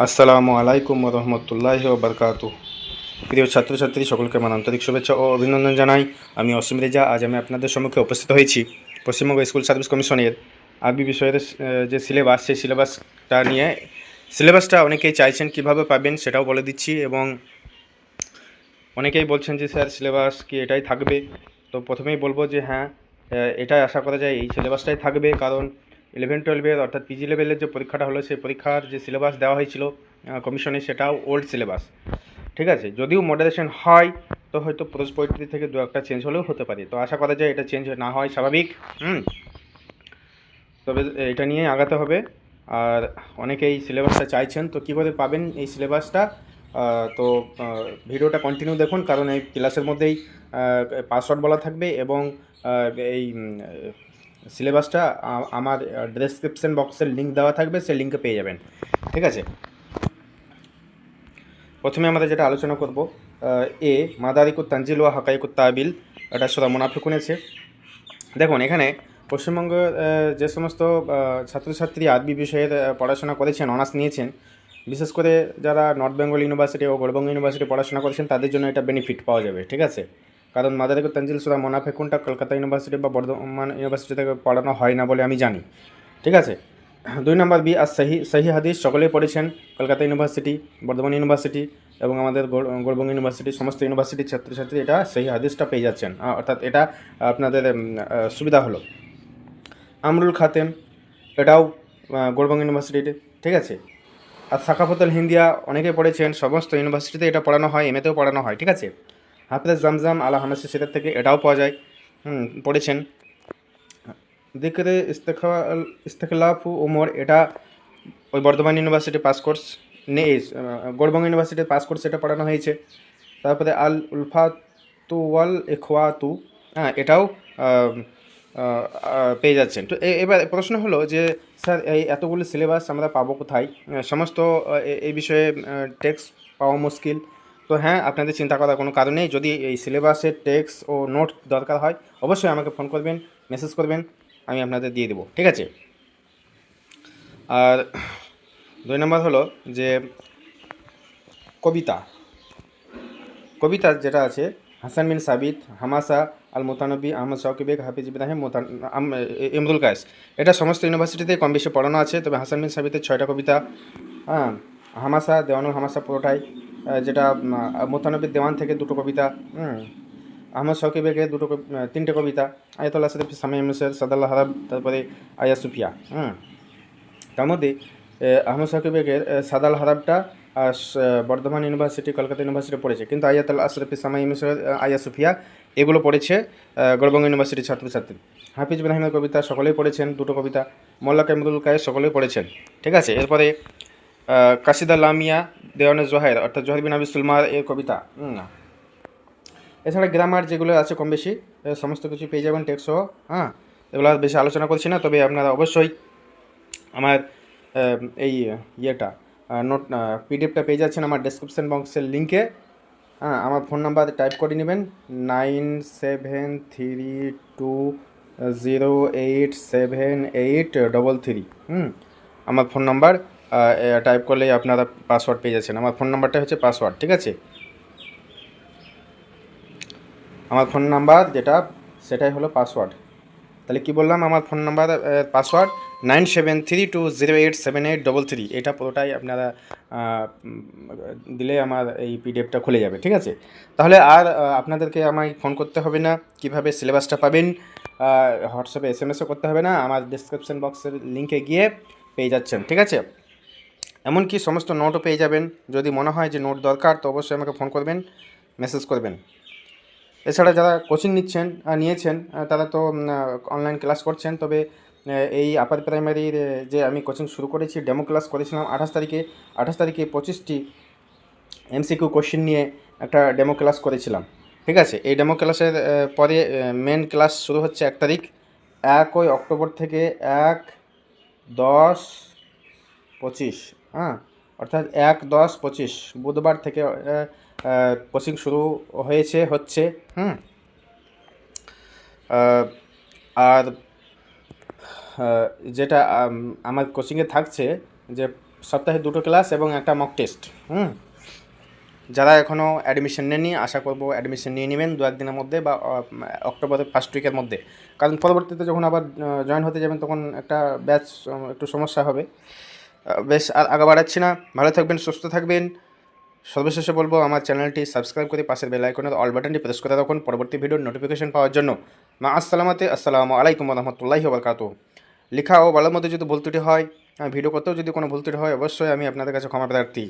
আসসালামু আলাইকুম রহমতুল্লাহ বারকাতু প্রিয় ছাত্রছাত্রী, সকলকে আমার আন্তরিক শুভেচ্ছা ও অভিনন্দন জানাই। আমি অসীম রেজা, আজ আমি আপনাদের সম্মুখে উপস্থিত হয়েছি। পশ্চিমবঙ্গ স্কুল সার্ভিস কমিশনের আরবি বিষয়ের যে সিলেবাস, সেই সিলেবাসটা নিয়ে। সিলেবাসটা অনেকেই চাইছেন কীভাবে পাবেন সেটাও বলে দিচ্ছি এবং অনেকেই বলছেন যে, স্যার, সিলেবাস কি এটাই থাকবে? তো প্রথমেই বলব যে হ্যাঁ এটাই আশা করা যায়, এই সিলেবাসটাই থাকবে। কারণ ইলেভেন টুয়েলভের অর্থাৎ পিজি লেভেলের যে পরীক্ষাটা হলো, সেই পরীক্ষার যে সিলেবাস দেওয়া হয়েছিল কমিশনে সেটাও ওল্ড সিলেবাস ঠিক আছে? যদিও মডারেশন হয়, তো হয়তো প্রোজ থেকে দু একটা চেঞ্জ হলেও হতে পারে। তো আশা করা যায় এটা চেঞ্জ না হয়, স্বাভাবিক। হুম? তবে এটা নিয়ে আগাতে হবে। আর অনেকে এই সিলেবাসটা চাইছেন, তো কীভাবে পাবেন এই সিলেবাসটা তো ভিডিওটা কন্টিনিউ দেখুন, কারণ এই ক্লাসের মধ্যেই পাসওয়ার্ড বলা থাকবে এবং এই সিলেবাসটা আমার ডেসক্রিপশন বক্সের লিঙ্ক দেওয়া থাকবে সেই লিঙ্কে পেয়ে যাবেন। ঠিক আছে? প্রথমে আমরা যেটা আলোচনা করব এ মাদারিকুত তানজিল ওয়া হাকাইকুত তাবিল এটা সোদা মুনাফিকুন আছে। দেখুন এখানে পশ্চিমবঙ্গের আহ, যে সমস্ত ছাত্রছাত্রী আরবি বিষয়ের পড়াশোনা করেছেন অনার্স নিয়েছেন বিশেষ করে যারা নর্থ বেঙ্গল ইউনিভার্সিটি ও গড়বঙ্গ ইউনিভার্সিটি পড়াশোনা করেছেন তাদের জন্য এটা বেনিফিট পাওয়া যাবে ঠিক আছে? কারণ মাদারিকুত তানজিল সুরা মোনাফেকুনটা কলকাতা ইউনিভার্সিটি বা বর্ধমান ইউনিভার্সিটি থেকে পড়ানো হয় না বলে আমি জানি। ঠিক আছে? দুই নম্বর বি আর সহি সহি হাদিস সকলেই পড়েছেন কলকাতা ইউনিভার্সিটি বর্ধমান ইউনিভার্সিটি এবং আমাদের গড়বঙ্গ ইউনিভার্সিটি সমস্ত ইউনিভার্সিটির ছাত্রছাত্রী এটা সেই হাদিসটা পেয়ে যাচ্ছেন। অর্থাৎ এটা আপনাদের সুবিধা হলো। আমরুল খাতেম এটাও আহ, গড়বঙ্গ ইউনিভার্সিটিতে ঠিক আছে? আর সাকাফতুল হিন্দিয়া অনেকে পড়েছেন সমস্ত ইউনিভার্সিটিতে এটা পড়ানো হয় এমএতেও পড়ানো হয় ঠিক আছে? হাফিজ জামজাম আলা হানাসি সেটার থেকে এটাও পাওয়া যায়। হুম, পড়েছেন। দিকরে ইস্তেখাল ইস্তেখলাফ ওমর এটা ওই বর্ধমান ইউনিভার্সিটি পাস কোর্স নেই গড়বঙ্গ ইউনিভার্সিটির পাস কোর্স এটা পড়ানো হয়েছে। তারপরে আল উলফাতু ওয়াল এখওয়াতু হ্যাঁ এটাও পেয়ে যাচ্ছেন। তো এবার প্রশ্ন হলো যে, স্যার, এই এতগুলো সিলেবাস আমরা পাবো কোথায়? সমস্ত এই বিষয়ে টেক্সট পাওয়া মুশকিল। তো হ্যাঁ আপনাদের চিন্তা করার কোনো কারণ নেই। যদি এই সিলেবাসের টেক্সট ও নোট দরকার হয়, অবশ্যই আমাকে ফোন করবেন মেসেজ করবেন, আমি আপনাদের দিয়ে দেবো, ঠিক আছে? আর দুই নম্বর হলো যে কবিতা। কবিতা যেটা আছে, হাসান বিন সাবিত, হামাসা আল মোতানবী আহমদ শাকিব হাফিজ ইব্রাহিম, মোতান ইমরুল কায়েস। এটা সমস্ত ইউনিভার্সিটিতে কম বেশি পড়ানো আছে, তবে হাসান বিন সাবিতের ছয়টা কবিতা হ্যাঁ হামাসা, দেওয়ানুল হামাসা পুরোটাই যেটা মোতানবীর দেওয়ান থেকে দুটো কবিতা হুম আহমদ শৌকি দুটো তিনটে কবিতা আয়াতুল্লাহ সরিফ সামি মুসের সাদাল্লাহ হারাব তারপরে আয়া সুফিয়া হুম তার মধ্যে আহ, আহমদ শৌকি বেগের সাদাল হারাবটা বর্ধমান ইউনিভার্সিটি কলকাতা ইউনিভার্সিটি পড়েছে কিন্তু আয়াতুল আশরফি সামাই মুসের আয়া সুফিয়া এগুলো পড়েছে গড়বঙ্গ ইউনিভার্সিটির ছাত্রছাত্রী। হাফিজ ইব্রাহিমের কবিতা সকলেই পড়েছেন দুটো কবিতা মোল্লা কামরুল কায়ে সকলেই পড়েছেন ঠিক আছে? এরপরে কাশিদা লামিয়া দেওয়ানের জোহাইর, অর্থাৎ জোহার বিন আবি সুলমার এর কবিতা। এছাড়া গ্রামার যেগুলো আছে কম বেশি সমস্ত কিছু পেয়ে যাবেন টেক্সও হ্যাঁ? এগুলো আর বেশি আলোচনা করছি না, তবে আপনারা অবশ্যই আমার এই ইয়েটা নোট পিডিএফটা পেয়ে যাচ্ছেন আমার ডেসক্রিপশন বক্সের লিঙ্কে হ্যাঁ আমার ফোন নাম্বার টাইপ করে নেবেন nine seven three two zero eight seven eight double three হুম, আমার ফোন নাম্বার টাইপ করলেই আপনারা পাসওয়ার্ড পেয়ে যাচ্ছেন। আমার ফোন নাম্বারটা হচ্ছে পাসওয়ার্ড ঠিক আছে? আমার ফোন নাম্বার যেটা, সেটাই হলো পাসওয়ার্ড তাহলে কি বললাম? আমার phone number password nine seven three two zero eight seven eight double three এটা পুরোটাই আপনারা দিলে আমার এই পিডিএফটা খুলে যাবে, ঠিক আছে? তাহলে আর আপনাদেরকে আমায় ফোন করতে হবে না। কীভাবে সিলেবাসটা পাবেন? হোয়াটসঅ্যাপে এস এম এসও করতে হবে না। আমার ডিসক্রিপশন বক্সের লিঙ্কে গিয়ে পেয়ে যাচ্ছেন, ঠিক আছে? এমনকি সমস্ত নোটও পেয়ে যাবেন। যদি মনে হয় যে নোট দরকার, তো অবশ্যই আমাকে ফোন করবেন মেসেজ করবেন। এছাড়া যারা কোচিং নিচ্ছেন নিয়েছেন তারা তো অনলাইন ক্লাস করছেন। তবে এই আপার প্রাইমারির যে আমি কোচিং শুরু করেছি ডেমো ক্লাস করেছিলাম আঠাশ তারিখে আঠাশ তারিখে পঁচিশটি এমসিকিউ কোশ্চেন নিয়ে একটা ডেমো ক্লাস করেছিলাম। ঠিক আছে? এই ডেমো ক্লাসের পরে মেন ক্লাস শুরু হচ্ছে এক তারিখ, একই অক্টোবর থেকে এক, দশ, পঁচিশ। হ্যাঁ? অর্থাৎ এক দশ পঁচিশ। বুধবার থেকে কোচিং শুরু হয়েছে হচ্ছে হুম? আর যেটা আম, আমার কোচিংয়ে থাকছে যে সপ্তাহে দুটো ক্লাস এবং একটা মক টেস্ট হুম? যারা এখনও অ্যাডমিশন নেননি আশা করব অ্যাডমিশন নিয়ে নেবেন দু একদিনের মধ্যে বা অক্টোবরের ফার্স্ট উইকের মধ্যে। কারণ পরবর্তীতে যখন আবার জয়েন হতে যাবেন তখন একটা ব্যাচ একটু সমস্যা হবে। বেশ, আর আগে বাড়াচ্ছি না। ভালো থাকবেন, সুস্থ থাকবেন। সর্বশেষে বলব, আমার চ্যানেলটি সাবস্ক্রাইব করে পাশের বেল আইকনের অল বাটনটি প্রেস করে রাখুন পরবর্তী ভিডিওর নোটিফিকেশন পাওয়ার জন্য। মা আসসালামাতে, আসসালামু আলাইকুম রহমতুল্লাহি বরকাত লেখা ও বলার মধ্যে যদি ভুল ত্রুটি হয় ভিডিও করতেও যদি কোনো ভুল ত্রুটি হয়, অবশ্যই আমি আপনাদের কাছে ক্ষমা প্রার্থী।